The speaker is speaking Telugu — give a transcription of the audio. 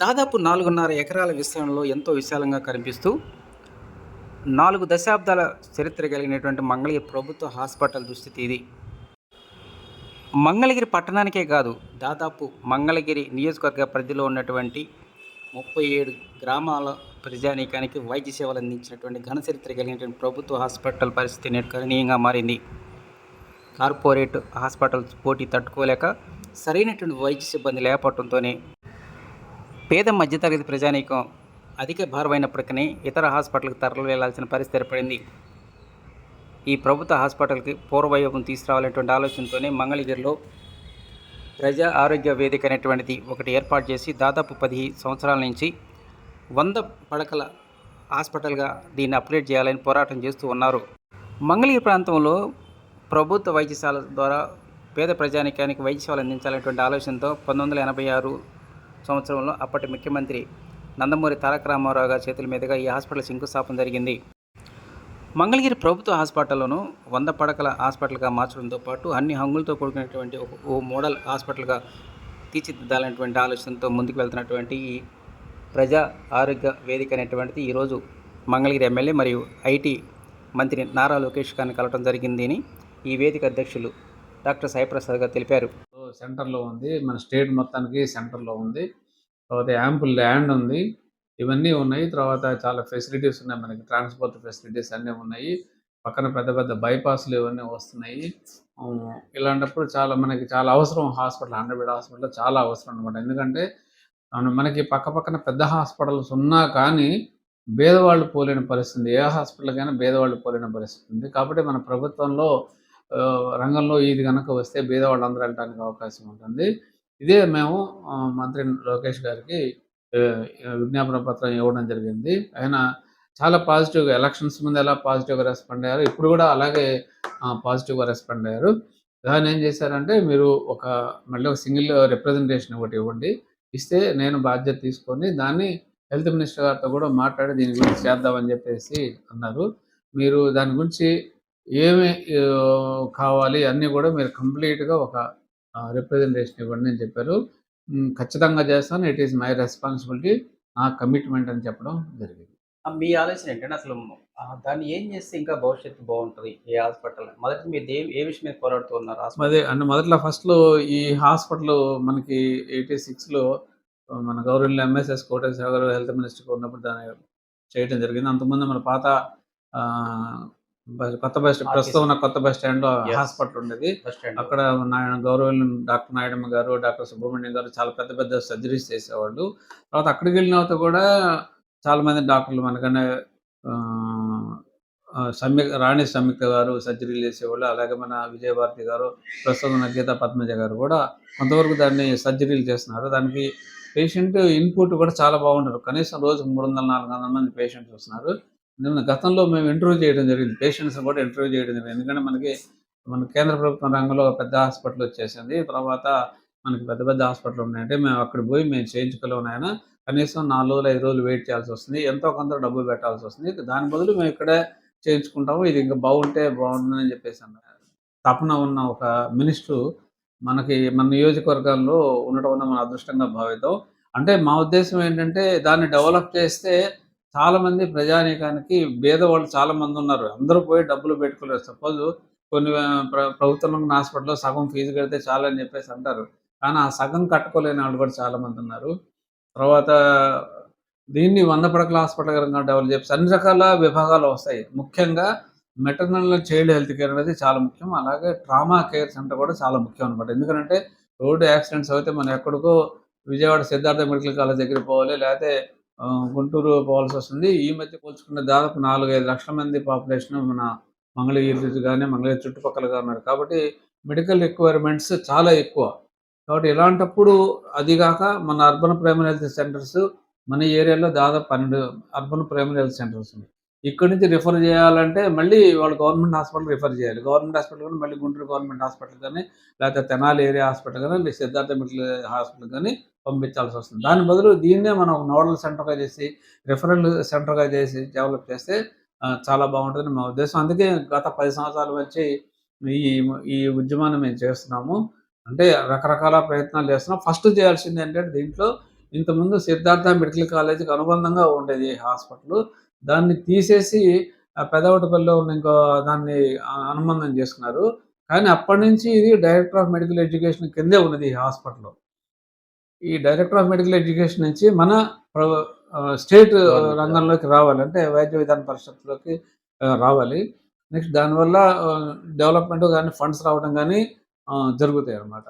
దాదాపు నాలుగున్నర ఎకరాల విస్తరణలో ఎంతో విశాలంగా కనిపిస్తూ నాలుగు దశాబ్దాల చరిత్ర కలిగినటువంటి మంగళగిరి ప్రభుత్వ హాస్పిటల్ దుస్థితి ఇది. మంగళగిరి పట్టణానికే కాదు దాదాపు మంగళగిరి నియోజకవర్గ పరిధిలో ఉన్నటువంటి ముప్పై ఏడు గ్రామాల ప్రజానీకానికి వైద్య సేవలు అందించినటువంటి ఘన చరిత్ర కలిగినటువంటి ప్రభుత్వ హాస్పిటల్ పరిస్థితి నేడు గణనీయంగా మారింది. కార్పొరేట్ హాస్పిటల్స్ పోటీ తట్టుకోలేక సరైనటువంటి వైద్య సిబ్బంది లేకపోవడంతోనే పేద మధ్యతరగతి ప్రజానీకం అధిక భారమైనప్పటికీ ఇతర హాస్పిటల్కి తరలి వెళ్ళాల్సిన పరిస్థితి ఏర్పడింది. ఈ ప్రభుత్వ హాస్పిటల్కి పూర్వవైభవం తీసుకురావాలనేటువంటి ఆలోచనతోనే మంగళగిరిలో ప్రజా ఆరోగ్య వేదిక అనేటువంటిది ఒకటి ఏర్పాటు చేసి దాదాపు పది సంవత్సరాల నుంచి వంద పడకల హాస్పిటల్గా దీన్ని అప్గ్రేడ్ చేయాలని పోరాటం చేస్తూ ఉన్నారు. మంగళగిరి ప్రాంతంలో ప్రభుత్వ వైద్యశాల ద్వారా పేద ప్రజానికానికి వైద్య సేవలు అందించాలనేటువంటి ఆలోచనతో పంతొమ్మిది వందల ఎనభై ఆరు సంవత్సరంలో అప్పటి ముఖ్యమంత్రి నందమూరి తారక రామారావు గారి చేతుల మీదుగా ఈ హాస్పిటల్ శంకుస్థాపన జరిగింది. మంగళగిరి ప్రభుత్వ హాస్పిటల్ను వంద పడకల హాస్పిటల్గా మార్చడంతో పాటు అన్ని హంగులతో కూడుకున్నటువంటి ఓ మోడల్ హాస్పిటల్గా తీర్చిదిద్దాలనేటువంటి ఆలోచనతో ముందుకు వెళ్తున్నటువంటి ఈ ప్రజా ఆరోగ్య వేదిక అనేటువంటిది ఈరోజు మంగళగిరి ఎమ్మెల్యే మరియు ఐటీ మంత్రి నారా లోకేష్ గారిని కలవడం జరిగిందని ఈ వేదిక అధ్యక్షులు డాక్టర్ సాయిప్రసాద్ గారు తెలిపారు. సెంటర్లో ఉంది. మన స్టేట్ మొత్తానికి సెంటర్లో ఉంది. తర్వాత యాంపుల్ ల్యాండ్ ఉంది. ఇవన్నీ ఉన్నాయి. తర్వాత చాలా ఫెసిలిటీస్ ఉన్నాయి. మనకి ట్రాన్స్పోర్ట్ ఫెసిలిటీస్ అన్నీ ఉన్నాయి. పక్కన పెద్ద పెద్ద బైపాస్లు ఇవన్నీ వస్తున్నాయి. ఇలాంటప్పుడు చాలా మనకి చాలా అవసరం. హాస్పిటల్ హండ్రెడ్ బెడ్ హాస్పిటల్ చాలా అవసరం అనమాట ఎందుకంటే మనకి పక్క పక్కన పెద్ద హాస్పిటల్స్ ఉన్నా కానీ పేదవాళ్ళు పోలేని పరిస్థితి ఏ హాస్పిటల్కైనా పేదవాళ్ళు పోలేని పరిస్థితి ఉంది కాబట్టి మన ప్రభుత్వంలో రంగంలో ఇది కనుక వస్తే పేదవాళ్ళు అందరూ వెళ్ళడానికి అవకాశం ఉంటుంది. ఇదే మేము మంత్రి లోకేష్ గారికి విజ్ఞాపన పత్రం ఇవ్వడం జరిగింది. ఆయన చాలా పాజిటివ్గా ఎలక్షన్స్ ముందు ఎలా పాజిటివ్గా రెస్పాండ్ అయ్యారు ఇప్పుడు కూడా అలాగే పాజిటివ్గా రెస్పాండ్ అయ్యారు. దాన్ని ఏం చేశారంటే మీరు ఒక మళ్ళీ ఒక సింగిల్ రిప్రజెంటేషన్ ఒకటి ఇవ్వండి. ఇస్తే నేను బాధ్యత తీసుకొని దాన్ని హెల్త్ మినిస్టర్ గారితో కూడా మాట్లాడి దీని గురించి చేద్దామని చెప్పేసి అన్నారు. మీరు దాని గురించి ఏమి కావాలి అన్నీ కూడా మీరు కంప్లీట్గా ఒక రిప్రజెంటేషన్ ఇవ్వండి అని చెప్పారు. ఖచ్చితంగా చేస్తాను. ఇట్ ఈస్ మై రెస్పాన్సిబిలిటీ నా కమిట్మెంట్ అని చెప్పడం జరిగింది. మీ ఆలోచన ఏంటంటే అసలు దాన్ని ఏం చేస్తే ఇంకా భవిష్యత్తు బాగుంటుంది? ఏ హాస్పిటల్? మొదటి మీరు ఏ ఏ విషయం మీద పోరాడుతూ ఉన్నారు హాస్పిటల్? అదే అంటే మొదట్లో ఫస్ట్లో ఈ హాస్పిటల్ మనకి ఎయిటీ సిక్స్లో మన గవర్నమెంట్ ఎంఎస్ఎస్ కోటేశ్వర గారు హెల్త్ మినిస్టర్ ఉన్నప్పుడు దాన్ని చేయడం జరిగింది. అంతకుముందు మన పాత కొత్త బస్ స్టాండ్ ప్రస్తుతం ఉన్న కొత్త బస్ స్టాండ్లో Yes. హాస్పిటల్ ఉండేది. స్టాండ్ అక్కడ నాయన గౌరవ డాక్టర్ నాయుడమ్మ గారు డాక్టర్ సుబ్రహ్మణ్యం గారు చాలా పెద్ద పెద్ద సర్జరీస్ చేసేవాళ్ళు. తర్వాత అక్కడికి వెళ్ళిన తర్వాత కూడా చాలా మంది డాక్టర్లు మనకనే సంయుక్త రాణి సంయుక్త గారు సర్జరీలు చేసేవాళ్ళు. అలాగే మన విజయభారతి గారు ప్రస్తుతం ఉన్న గీతా పద్మజ గారు కూడా కొంతవరకు దాన్ని సర్జరీలు చేస్తున్నారు. దానికి పేషెంట్ ఇన్పుట్ కూడా చాలా బాగుంటారు. కనీసం రోజు మూడు వందల నాలుగు వందల మంది పేషెంట్స్ వస్తున్నారు. ఎందుకంటే గతంలో మేము ఇంటర్వ్యూ చేయడం జరిగింది. పేషెంట్స్ కూడా ఇంటర్వ్యూ చేయడం జరిగింది. ఎందుకంటే మనకి మన కేంద్ర ప్రభుత్వం రంగంలో పెద్ద హాస్పిటల్ వచ్చేసింది. తర్వాత మనకి పెద్ద పెద్ద హాస్పిటల్ ఉన్నాయంటే మేము అక్కడ పోయి మేము చేయించుకోలేము ఆయన కనీసం నాలుగు రోజులు ఐదు రోజులు వెయిట్ చేయాల్సి వస్తుంది. ఎంతో కొంత డబ్బు పెట్టాల్సి వస్తుంది. దాని బదులు మేము ఇక్కడే చేయించుకుంటాము. ఇది ఇంకా బాగుంటే బాగుంటుందని చెప్పేసి అన్నారు. తపన ఉన్న ఒక మినిస్టర్ మనకి మన నియోజకవర్గాల్లో ఉండటం వల్ల మన అదృష్టంగా భావిద్దాం. అంటే మా ఉద్దేశం ఏంటంటే దాన్ని డెవలప్ చేస్తే చాలా మంది ప్రజానీకానికి పేదవాళ్ళు చాలా మంది ఉన్నారు. అందరూ పోయి డబ్బులు పెట్టుకోలేరు. సపోజ్ కొన్ని ప్రభుత్వం హాస్పిటల్లో సగం ఫీజు కడితే చాలు అని చెప్పేసి అంటారు. కానీ ఆ సగం కట్టుకోలేని వాళ్ళు కూడా చాలా మంది ఉన్నారు. తర్వాత దీన్ని వంద పడకల హాస్పిటల్ కనుక డెవలప్ చేసి అన్ని రకాల విభాగాలు వస్తాయి. ముఖ్యంగా మెటర్నల్ చైల్డ్ హెల్త్ కేర్ అనేది చాలా ముఖ్యం. అలాగే ట్రామా కేర్ సెంటర్ కూడా చాలా ముఖ్యం అనమాట ఎందుకంటే రోడ్డు యాక్సిడెంట్స్ అయితే మనం ఎక్కడికో విజయవాడ సిద్ధార్థ మెడికల్ కాలేజ్ దగ్గర పోవాలి. లేకపోతే గుంటూరు పోవాల్సి వస్తుంది. ఈ మధ్య పోల్చుకుంటే దాదాపు నాలుగైదు లక్షల మంది పాపులేషన్ మన మంగళగిరి కానీ మంగళగిరి చుట్టుపక్కలగా ఉన్నారు. కాబట్టి మెడికల్ రిక్వైర్మెంట్స్ చాలా ఎక్కువ. కాబట్టి ఇలాంటప్పుడు అది కాక మన అర్బన్ ప్రైమరీ హెల్త్ సెంటర్స్ మన ఏరియాలో దాదాపు పన్నెండు అర్బన్ ప్రైమరీ హెల్త్ సెంటర్స్ ఉన్నాయి. ఇక్కడి నుంచి రిఫర్ చేయాలంటే మళ్ళీ వాళ్ళు గవర్నమెంట్ హాస్పిటల్ రిఫర్ చేయాలి. గవర్నమెంట్ హాస్పిటల్ కానీ మళ్ళీ గుంటూరు గవర్నమెంట్ హాస్పిటల్ కానీ లేకపోతే తెనాలి ఏరియా హాస్పిటల్ కానీ లేదా సిద్ధార్థ మెడికల్ హాస్పిటల్ కానీ పంపించాల్సి వస్తుంది. దాని బదులు దీన్నే మనం నోడల్ సెంటర్గా చేసి రిఫరల్ సెంటర్గా చేసి డెవలప్ చేస్తే చాలా బాగుంటుంది మా ఉద్దేశం. అందుకే గత పది సంవత్సరాల నుంచి ఈ ఈ ఉద్యమాన్ని మేము చేస్తున్నాము. అంటే రకరకాల ప్రయత్నాలు చేస్తున్నాం. ఫస్ట్ చేయాల్సింది ఏంటంటే దీంట్లో ఇంతకుముందు సిద్ధార్థ మెడికల్ కాలేజీకి అనుబంధంగా ఉండేది హాస్పిటల్ దాన్ని తీసేసి పెదవటపల్లిలో ఉన్న ఇంకో దాన్ని అనుబంధం చేసుకున్నారు. కానీ అప్పటి నుంచి ఇది డైరెక్టర్ ఆఫ్ మెడికల్ ఎడ్యుకేషన్ కిందే ఉన్నది ఈ హాస్పిటల్ ఈ డైరెక్టర్ ఆఫ్ మెడికల్ ఎడ్యుకేషన్ నుంచి మన స్టేట్ రంగంలోకి రావాలి. అంటే వైద్య విధాన పరిషత్లోకి రావాలి. నెక్స్ట్ దానివల్ల డెవలప్మెంట్ కానీ ఫండ్స్ రావడం కానీ జరుగుతాయి అన్నమాట.